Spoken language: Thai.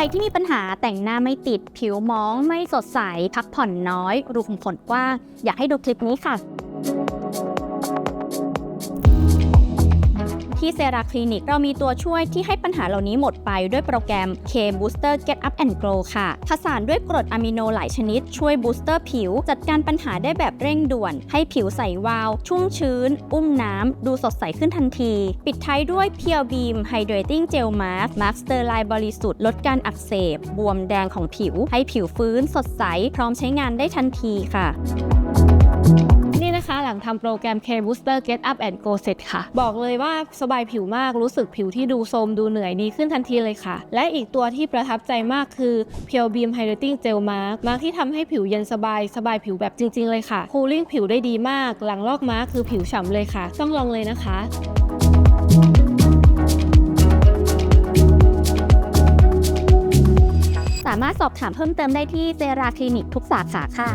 รที่มีปัญหาแต่งหน้าไม่ติด ผิวมอง ไม่สดใส พักผ่อนน้อย รูขุมขนกว้าง อยากให้ดูคลิปนี้ค่ะ ที่เซราคลินิก เรามีตัวช่วยที่ให้ปัญหาเหล่านี้หมดไปด้วยโปรแกรม K Booster Get Up and Glow ค่ะ ผสานด้วยกรดอะมิโนหลายชนิด ช่วยบูสเตอร์ผิว จัดการปัญหาได้แบบเร่งด่วน ให้ผิวใสวาว ชุ่มชื้น อุ้มน้ำ ดูสดใสขึ้นทันที ปิดท้ายด้วย Pure Beam Hydrating Gel Mask Mask Sterilize บริสุทธิ์ลดการอักเสบ บวมแดงของผิว ให้ผิวฟื้นสดใส พร้อมใช้งานได้ทันทีค่ะ นะคะ หลังทำโปรแกรม K Booster Get Up and Go เสร็จค่ะ บอกเลยว่าสบายผิวมากรู้สึกผิวที่ดูโทมดูเหนื่อยดีขึ้นทันทีเลยค่ะ และอีกตัวที่ประทับใจมากคือ Pure Beam Hydrating Gel Mask มาร์กที่ทำให้ผิวเย็นสบายสบายผิวแบบจริง ๆ เลยค่ะ คูลิ่งผิวได้ดีมาก หลังลอกมาร์กคือผิวฉ่ำเลยค่ะ ต้องลองเลยนะคะสามารถสอบถามเพิ่มเติมได้ที่เซราคลินิกทุกสาขาค่ะ